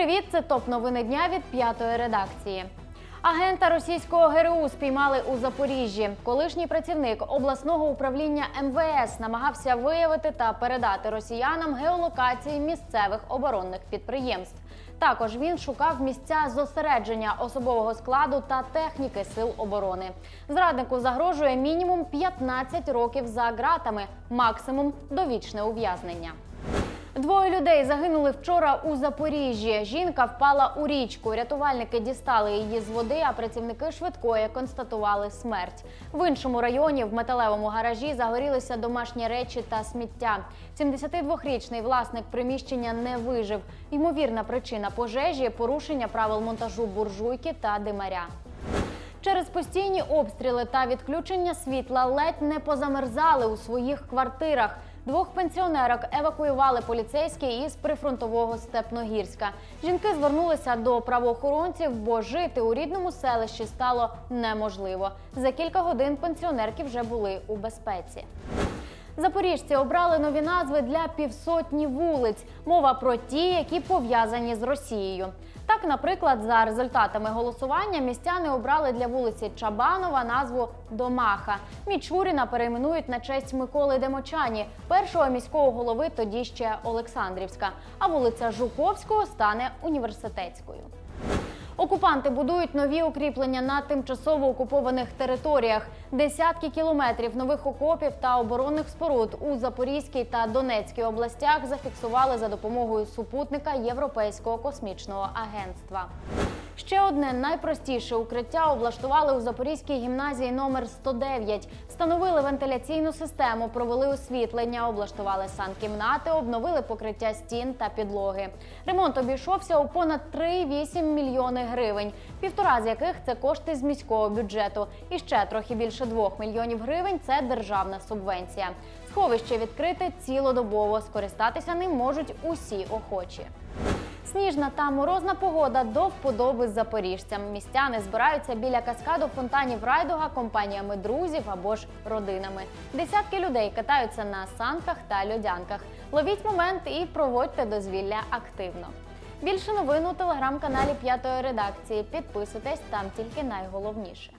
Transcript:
Привіт, це топ новини дня від п'ятої редакції. Агента російського ГРУ спіймали у Запоріжжі. Колишній працівник обласного управління МВС намагався виявити та передати росіянам геолокації місцевих оборонних підприємств. Також він шукав місця зосередження особового складу та техніки сил оборони. Зраднику загрожує мінімум 15 років за ґратами, максимум довічне ув'язнення. Людей загинули вчора у Запоріжжі. Жінка впала у річку. Рятувальники дістали її з води, а працівники швидкої констатували смерть. В іншому районі в металевому гаражі загорілися домашні речі та сміття. 72-річний власник приміщення не вижив. Ймовірна причина пожежі порушення правил монтажу буржуйки та димаря. Через постійні обстріли та відключення світла ледь не позамерзали у своїх квартирах. Двох пенсіонерок евакуювали поліцейські із прифронтового Степногірська. Жінки звернулися до правоохоронців, бо жити у рідному селищі стало неможливо. За кілька годин пенсіонерки вже були у безпеці. Запоріжці обрали нові назви для півсотні вулиць. Мова про ті, які пов'язані з Росією. Так, наприклад, за результатами голосування містяни обрали для вулиці Чабанова назву Домаха. Мічуріна перейменують на честь Миколи Демочані, першого міського голови тоді ще Олександрівська. А вулиця Жуковського стане університетською. Окупанти будують нові укріплення на тимчасово окупованих територіях. Десятки кілометрів нових окопів та оборонних споруд у Запорізькій та Донецькій областях зафіксували за допомогою супутника Європейського космічного агентства. Ще одне найпростіше укриття облаштували у Запорізькій гімназії номер 109. Встановили вентиляційну систему, провели освітлення, облаштували санкімнати, обновили покриття стін та підлоги. Ремонт обійшовся у понад 3,8 мільйони гривень, півтора з яких це кошти з міського бюджету. І ще трохи більше 2 мільйонів гривень це державна субвенція. Сховище відкрите цілодобово. Скористатися ним можуть усі охочі. Сніжна та морозна погода до вподоби запоріжцям. Містяни збираються біля каскаду фонтанів райдуга компаніями друзів або ж родинами. Десятки людей катаються на санках та льодянках. Ловіть момент і проводьте дозвілля активно. Більше новин у телеграм-каналі П'ятої редакції. Підписуйтесь там тільки найголовніше.